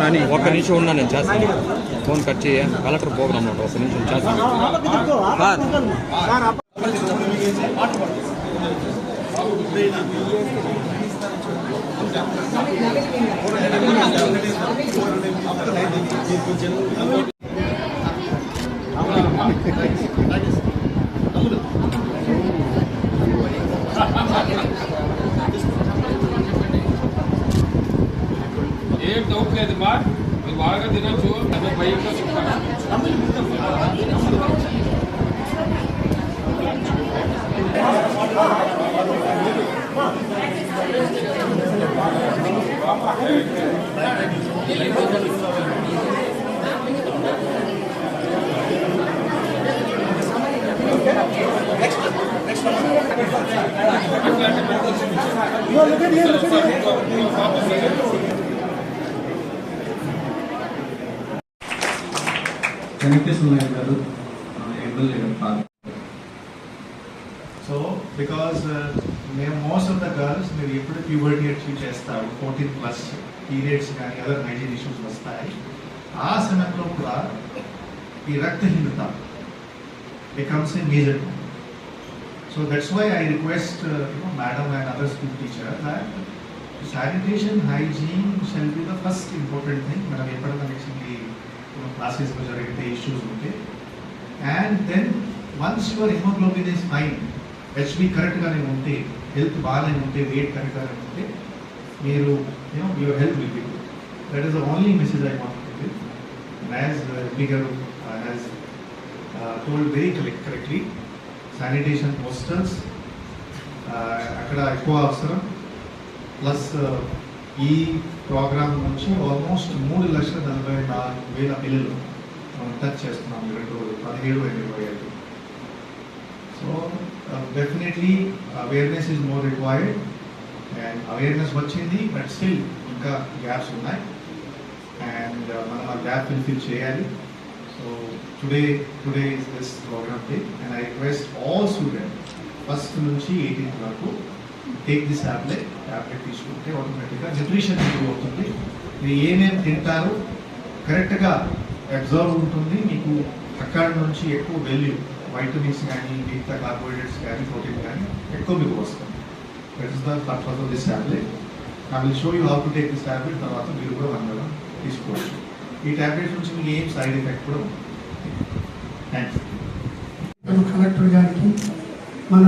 నాని ఒక్క నిమిషం ఉన్నా నేను చేస్తాను. ఫోన్ కట్ చేయ. కలెక్టర్ ప్రోగ్రామ్ ఒక నిమిషం చేస్తాను. సార్. ఏం డౌట్ లేదు మా మీరు బాగా తినొచ్చు అదే భయంతో చెప్తాను Venkateswara garu MLA garu so because మేము మోస్ట్ ఆఫ్ ద గర్ల్స్ మీరు ఎప్పుడు ప్యూబర్టీ అచీవ్ చేస్తారు ఫోర్టీన్ ప్లస్ పీరియడ్స్ కానీ అదర్ హైజీన్ ఇష్యూస్ వస్తాయి ఆ సమయంలో కూడా ఈ రక్తహీనత becomes a major so that's why I request madam and other school teacher that sanitation hygiene shall be the first important thing మనం ఎప్పటికీ క్లాసెస్లో జరిగితే ఇష్యూస్ ఉంటే. And then once your haemoglobin is fine HB కరెక్ట్గానే ఉంటే health బాగానే ఉంటే weight కరెక్ట్గానే ఉంటే మీరు you know your health will be good that is the only message I want to give and as MP garu has told very correct correctly sanitation posters అక్కడ ఎక్కువ అవసరం. ప్లస్ ఈ ప్రోగ్రామ్ నుంచి ఆల్మోస్ట్ మూడు లక్షల నలభై నాలుగు వేల పిల్లలు మనం టచ్ చేస్తున్నాం రెండు పదిహేడు ఇరవై ఐదు. So definitely awareness is more required and awareness వచ్చింది బట్ స్టిల్ ఇంకా గ్యాప్స్ ఉన్నాయి. అండ్ uh, మనం ఆ గ్యాప్ ఫిల్ఫిల్ చేయాలి. So today today is this programme day and I request all student first నుంచి ఎయిటీన్త్ వరకు టేక్ దిస్ ట్యాబ్లెట్ ట్యాబ్లెట్ తీసుకుంటే ఆటోమేటిక్గా న్యూట్రిషన్ ఇంప్రూవ్ అవుతుంది మీరు ఏమేమి తింటారు కరెక్ట్గా అబ్జర్వ్ ఉంటుంది. మీకు అక్కడ నుంచి ఎక్కువ వెల్యూ వైటమిన్స్ కానీ మిగతా కార్బోహైడ్రేట్స్ కానీ ప్రోటీన్ కానీ ఎక్కువ మీకు వస్తుంది. That is the purpose of this tablet I will show you how to take this tablet తర్వాత మీరు కూడా అందరం తీసుకోవచ్చు. ఈ ట్యాబ్లెట్ నుంచి మీకు ఏం సైడ్ ఎఫెక్ట్ కూడా థ్యాంక్స్ కలెక్టర్ గారికి మన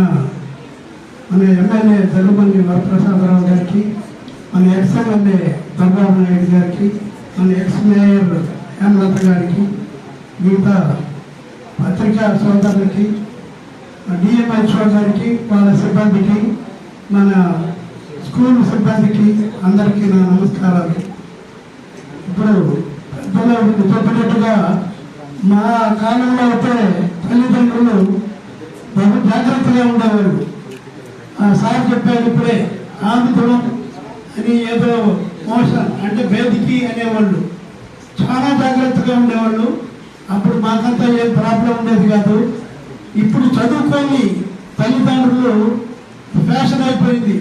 మన ఎమ్మెల్యే జరుగుమల్లి వరప్రసాదరావు గారికి మన ఎక్స్ ఎమ్మెల్యే చంద్రబాబు నాయుడు గారికి మన ఎక్స్ మేయర్ హేమలత గారికి మిగతా పత్రికా సోదరులకి డిఎంహెచ్ఓ గారికి వాళ్ళ సిబ్బందికి మన స్కూల్ సిబ్బందికి అందరికీ నా నమస్కారాలు. ఇప్పుడు పెద్దలు చెప్పినట్టుగా మా కాలంలో అయితే తల్లిదండ్రులు బహు జాగ్రత్తగా ఉండేవారు. సార్ చెప్పారు ఇప్పుడే ఆంధ్రం అని ఏదో మోషన్ అంటే బేదికి అనేవాళ్ళు. చాలా జాగ్రత్తగా ఉండేవాళ్ళు. అప్పుడు మాకంతా ఏం ప్రాబ్లం ఉండేది కాదు. ఇప్పుడు చదువుకొని తల్లిదండ్రులు ఫ్యాషన్ అయిపోయింది.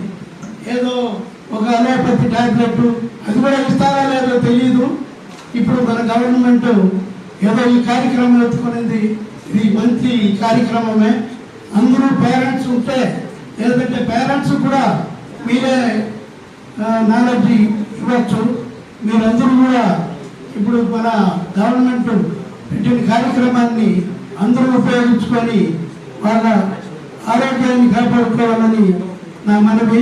ఏదో ఒక అలోపతి టాబ్లెట్ అది కూడా ఇస్తారా లేదో తెలియదు ఇప్పుడు మన గవర్నమెంట్ ఏదో ఈ కార్యక్రమం ఎత్తుకునేది ఇది మంచి కార్యక్రమమే. అందరూ పేరెంట్స్ ఉంటే ఏదంటే పేరెంట్స్ కూడా మీరే నాలెడ్జ్ ఇవ్వచ్చు. మీరందరూ కూడా ఇప్పుడు మన గవర్నమెంట్ పెట్టిన కార్యక్రమాన్ని అందరూ ఉపయోగించుకొని వాళ్ళ ఆరోగ్యాన్ని కాపాడుకోవాలని నా మనవి.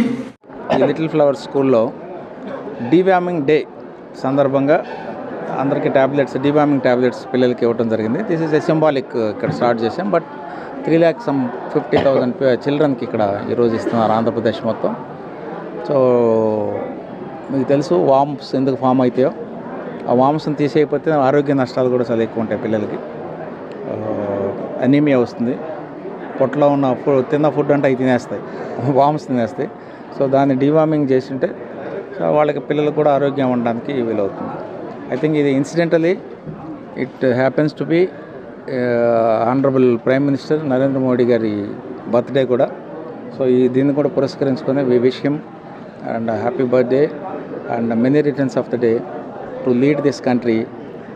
లిటిల్ ఫ్లవర్ స్కూల్లో డివామింగ్ డే సందర్భంగా అందరికీ ట్యాబ్లెట్స్ డివామింగ్ ట్యాబ్లెట్స్ పిల్లలకి ఇవ్వడం జరిగింది. దిస్ ఇస్ ఎ సింబాలిక్ ఇక్కడ స్టార్ట్ చేసాం but three lakhs some fifty thousand చిల్డ్రన్కి ఇక్కడ ఈరోజు ఇస్తున్నారు ఆంధ్రప్రదేశ్ మొత్తం. సో మీకు తెలుసు వామ్స్ ఎందుకు ఫామ్ అవుతాయో. ఆ వామ్స్ని తీసేయకపోతే ఆరోగ్య నష్టాలు కూడా చాలా ఎక్కువ ఉంటాయి పిల్లలకి. అనీమియా వస్తుంది. పొట్టలో ఉన్న ఫుడ్ తిన్న ఫుడ్ అంటే అవి తినేస్తాయి. వామ్స్ తినేస్తాయి. సో దాన్ని డీవార్మింగ్ చేస్తుంటే సో వాళ్ళకి పిల్లలకు కూడా ఆరోగ్యం ఉండడానికి వీలవుతుంది. ఐ థింక్ ఇది incidentally it happens to be honourable prime minister Narendra Modi గారి బర్త్డే కూడా. సో ఈ దీన్ని కూడా పురస్కరించుకొని వి విషయం. And happy birthday. And many returns of the day to lead this country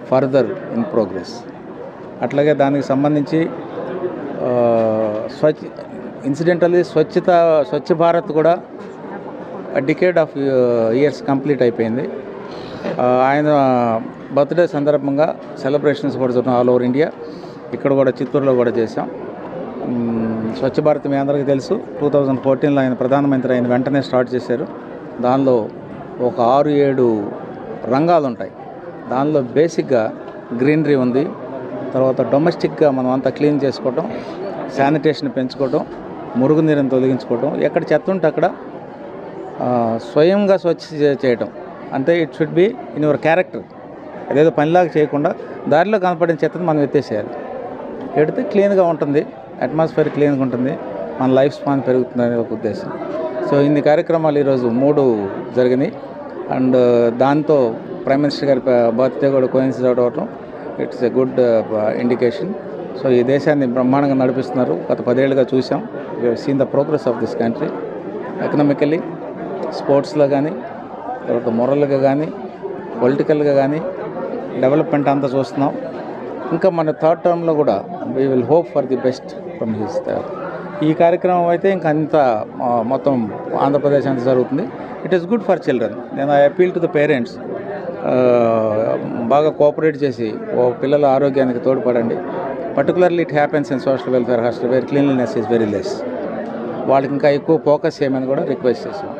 further in progress. అట్లాగే దానికి సంబంధించి స్వచ్ఛ ఇన్సిడెంటల్లీ స్వచ్ఛత స్వచ్ఛ భారత్ కూడా డికేడ్ ఆఫ్ ఇయర్స్ కంప్లీట్ అయిపోయింది. ఆయన బర్త్డే సందర్భంగా సెలబ్రేషన్స్ కూడా జరుగుతున్నాయి ఆల్ ఓవర్ ఇండియా. ఇక్కడ కూడా చిత్తూరులో కూడా చేశాం. స్వచ్ఛ భారత్ మీ అందరికీ తెలుసు. టూ థౌజండ్ ఫోర్టీన్లో ఆయన ప్రధానమంత్రి ఆయన వెంటనే స్టార్ట్ చేశారు. దానిలో ఒక ఆరు ఏడు రంగాలు ఉంటాయి. దానిలో బేసిక్గా గ్రీనరీ ఉంది. తర్వాత డొమెస్టిక్గా మనం అంతా క్లీన్ చేసుకోవటం శానిటేషన్ పెంచుకోవటం మురుగునీరుని తొలగించుకోవటం ఎక్కడ చెత్త ఉంటే అక్కడ స్వయంగా స్వచ్ఛ చేయటం. అంటే it should be in your character అదేదో పనిలాగా చేయకుండా దారిలో కనపడిన చెత్తను మనం ఎత్తేసేయాలి. ఎడితే క్లీన్గా ఉంటుంది అట్మాస్ఫియర్ క్లీన్గా ఉంటుంది మన లైఫ్ స్పాన్ పెరుగుతుందనే ఒక ఉద్దేశం. సో ఇన్ని కార్యక్రమాలు ఈరోజు మూడు జరిగినాయి. అండ్ uh, దాంతో ప్రైమ్ మినిస్టర్ గారి బర్త్డే కూడా కోయిన్సిడెంట్ అవటం it's a good indication so ఈ దేశాన్ని బ్రహ్మాండంగా నడిపిస్తున్నారు. గత పదేళ్ళుగా చూసాం. Seen the progress of this country economically స్పోర్ట్స్లో కానీ తర్వాత మొరల్గా కానీ పొలిటికల్గా కానీ డెవలప్మెంట్ అంతా చూస్తున్నాం. ఇంకా మన థర్డ్ టర్మ్లో కూడా we will hope for the best from his ఈ కార్యక్రమం అయితే ఇంకా అంత మొత్తం ఆంధ్రప్రదేశ్ అంతా జరుగుతుంది. It is good for children నేను I appeal to the parents బాగా కోఆపరేట్ చేసి ఓ పిల్లల ఆరోగ్యానికి తోడ్పడండి. Particularly it happens in social welfare hostel where cleanliness is very less వాళ్ళకి ఇంకా ఎక్కువ ఫోకస్ చేయమని కూడా రిక్వెస్ట్ చేసాం